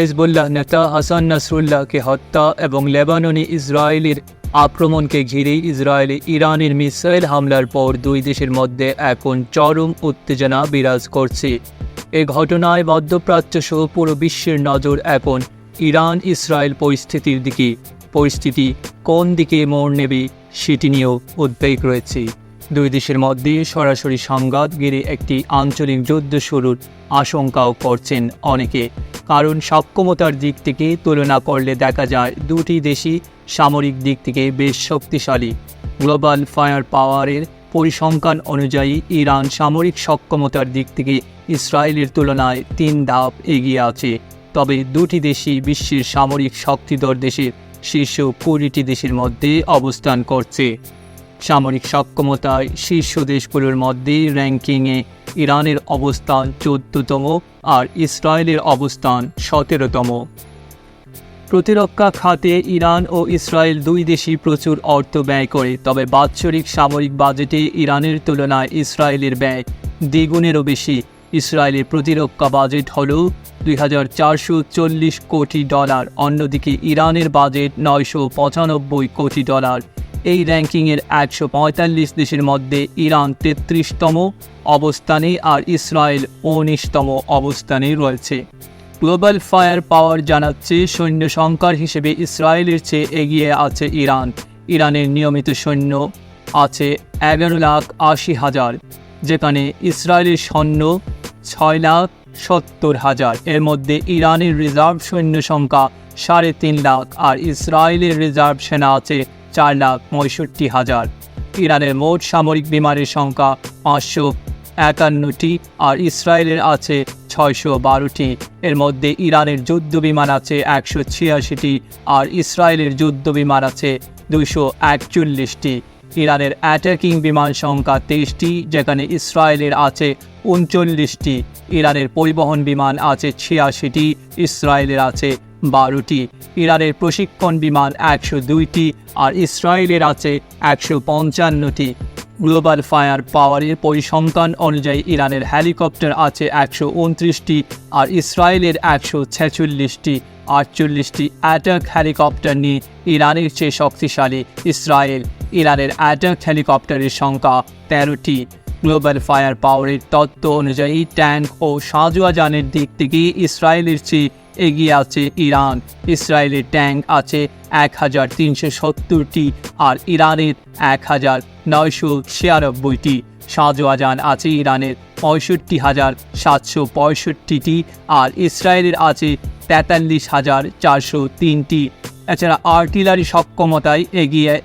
Hezbollah নেতা হাসান নাসরুল্লাহকে হত্যা এবং লেবাননে ইসরায়েলের আক্রমণকে ঘিরে ইসরায়েলে ইরানের মিসাইল হামলার পর দুই দেশের মধ্যে এখন চরম উত্তেজনা বিরাজ করছে। এ ঘটনায় মধ্যপ্রাচ্য সহ পুরো বিশ্বের নজর এখন ইরান ইসরায়েল পরিস্থিতির দিকে। পরিস্থিতি কোন দিকে মোড় নেবে সেটি নিয়েও উদ্বেগ রয়েছে। দুই দেশের মধ্যে সরাসরি সংঘাত ঘিরে একটি আঞ্চলিক যুদ্ধ শুরুর আশঙ্কাও করছেন অনেকে। কারণ সক্ষমতার দিক থেকে তুলনা করলে দেখা যায় দুটি দেশই সামরিক দিক থেকে বেশ শক্তিশালী। গ্লোবাল ফায়ার পাওয়ারের পরিসংখ্যান অনুযায়ী ইরান সামরিক সক্ষমতার দিক থেকে ইসরায়েলের তুলনায় তিন ধাপ এগিয়ে আছে। তবে দুটি দেশই বিশ্বের সামরিক শক্তিধর দেশের শীর্ষ কুড়িটি দেশের মধ্যে অবস্থান করছে। সামরিক সক্ষমতায় শীর্ষ দেশগুলোর মধ্যে র্যাঙ্কিংয়ে ইরানের অবস্থান চোদ্দতম আর ইসরায়েলের অবস্থান সতেরোতম। প্রতিরক্ষা খাতে ইরান ও ইসরায়েল দুই দেশই প্রচুর অর্থ ব্যয় করে, তবে বাৎসরিক সামরিক বাজেটে ইরানের তুলনায় ইসরায়েলের ব্যয় দ্বিগুণেরও বেশি। ইসরায়েলের প্রতিরক্ষা বাজেট হল দুই হাজার চারশো চল্লিশ কোটি ডলার, অন্যদিকে ইরানের বাজেট নয়শো পঁচানব্বই কোটি ডলার। এই র্যাঙ্কিংয়ের একশো পঁয়তাল্লিশ দেশের মধ্যে ইরান তেত্রিশতম অবস্থানে আর ইসরায়েল উনিশতম অবস্থানে রয়েছে। গ্লোবাল ফায়ার পাওয়ার জানাচ্ছে, সৈন্য সংখ্যার হিসেবে ইসরায়েলের চেয়ে এগিয়ে আছে ইরান। ইরানের নিয়মিত সৈন্য আছে এগারো লাখ আশি হাজার, যেখানে ইসরায়েলের সৈন্য ছয় লাখ সত্তর হাজার। এর মধ্যে ইরানের রিজার্ভ সৈন্য সংখ্যা সাড়ে তিন লাখ আর ইসরায়েলের রিজার্ভ সেনা আছে চার লাখ পঁয়ষট্টি হাজার। ইরানের মোট সামরিক বিমানের সংখ্যা পাঁচশো একান্নটি আর ইসরায়েলের আছে ছয়শো বারোটি। এর মধ্যে ইরানের যুদ্ধ বিমান আছে একশো ছিয়াশিটি আর ইসরায়েলের যুদ্ধ বিমান আছে দুশো একচল্লিশটি। ইরানের অ্যাটাকিং বিমান সংখ্যা তেইশটি, যেখানে ইসরায়েলের আছে উনচল্লিশটি। ইরানের পরিবহন বিমান আছে ছিয়াশিটি, ইসরায়েলের আছে বারোটি। ইরানের প্রশিক্ষণ বিমান একশো দুইটি আর ইসরায়েলের আছে একশো পঞ্চান্নটি। গ্লোবাল ফায়ার পাওয়ারের পরিসংখ্যান অনুযায়ী ইরানের হেলিকপ্টার আছে একশো উনত্রিশটি আর ইসরায়েলের একশো ছেচল্লিশটি। আটচল্লিশটি অ্যাটাক হেলিকপ্টার নিয়ে ইরানের চেয়ে শক্তিশালী ইসরায়েল। ইরানের অ্যাটাক হেলিকপ্টারের সংখ্যা তেরোটি। গ্লোবাল ফায়ার পাওয়ারের তত্ত্ব অনুযায়ী ট্যাঙ্ক ও সাজোয়া যানের দিক থেকে ইসরায়েলের চেয়ে এগিয়ে আছে ইরান। ইসরায়েলের ট্যাঙ্ক আছে এক হাজার তিনশো সত্তরটি আর ইরানের এক হাজার নয়শো ছিয়ানব্বইটি। সাজোয়াজান আছে ইরানের পঁয়ষট্টি হাজার সাতশো পঁয়ষট্টিটি আর ইসরায়েলের আছে তেতাল্লিশ হাজার চারশো তিনটি। এছাড়া আর্টিলারি সক্ষমতায় এগিয়ে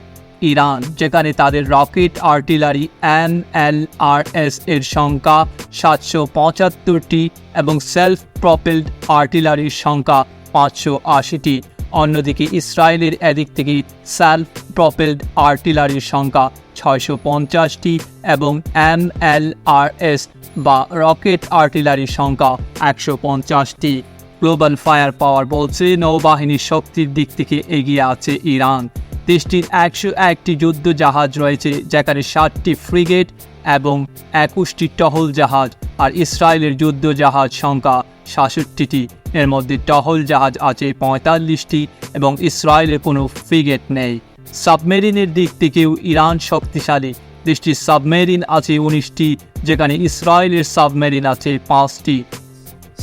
ইরান, যেখানে তাদের rocket artillery N L R S এর সংখ্যা সাতশো পঁচাত্তরটি এবং সেলফ প্রপেলড আর্টিলারির সংখ্যা পাঁচশো আশিটি। অন্যদিকে ইসরায়েলের এদিক থেকে সেলফ প্রপেলড আর্টিলারির সংখ্যা ছয়শো পঞ্চাশটি এবং এম এল আর এস বা রকেট আর্টিলারির সংখ্যা একশো পঞ্চাশটি। গ্লোবাল ফায়ার পাওয়ার বলছে নৌবাহিনীর শক্তির দিক থেকে এগিয়ে আছে ইরান। দেশটির একশো একটি যুদ্ধ জাহাজ রয়েছে, যেখানে ষাটটি ফ্রিগেট এবং একুশটি টহল জাহাজ আর ইসরায়েলের যুদ্ধ জাহাজ সংখ্যা সাতষট্টিটি। এর মধ্যে টহল জাহাজ আছে পঁয়তাল্লিশটি এবং ইসরায়েলের কোনো ফ্রিগেট নেই। সাবমেরিনের দিক থেকেও ইরান শক্তিশালী। দেশটির সাবমেরিন আছে উনিশটি, যেখানে ইসরায়েলের সাবমেরিন আছে পাঁচটি।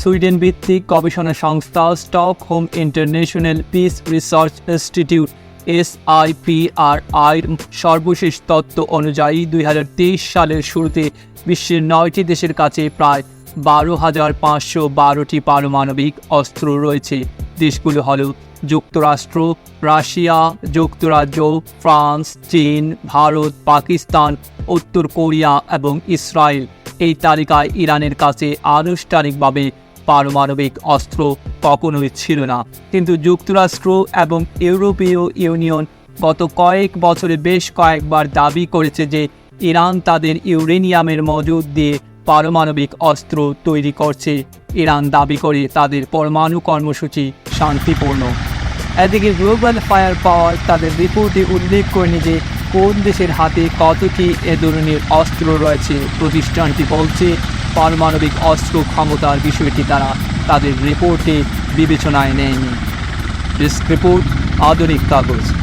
সুইডেন ভিত্তিক গবেষণা সংস্থা Stockholm International Peace Research Institute SIPR আইর সর্বশেষ তত্ত্ব অনুযায়ী দুই হাজার তেইশ সালের শুরুতে বিশ্বের নয়টি দেশের কাছে প্রায় বারো হাজার পাঁচশো বারোটি পারমাণবিক অস্ত্র রয়েছে। দেশগুলো হল যুক্তরাষ্ট্র, রাশিয়া, যুক্তরাজ্য, ফ্রান্স, চীন, ভারত, পাকিস্তান, উত্তর কোরিয়া এবং ইসরায়েল। এই তালিকায় ইরানের কাছে আনুষ্ঠানিকভাবে পারমাণবিক অস্ত্র কখনোই ছিল না। কিন্তু যুক্তরাষ্ট্র এবং ইউরোপীয় ইউনিয়ন গত কয়েক বছরে বেশ কয়েকবার দাবি করেছে যে ইরান তাদের ইউরেনিয়ামের মজুদ দিয়ে পারমাণবিক অস্ত্র তৈরি করছে। ইরান দাবি করে তাদের পরমাণু কর্মসূচি শান্তিপূর্ণ। এদিকে গ্লোবাল ফায়ার পাওয়ার তাদের রিপোর্টে উল্লেখ করেনি যে কোন দেশের হাতে কতটি এ ধরনের অস্ত্র রয়েছে। প্রতিষ্ঠানটি বলছে পারমাণবিক অস্ত্র ক্ষমতার বিষয়টি তারা তাদের রিপোর্টে বিবেচনায় নেয়নি। ডেস্ক রিপোর্ট আধুনিক কাগজ।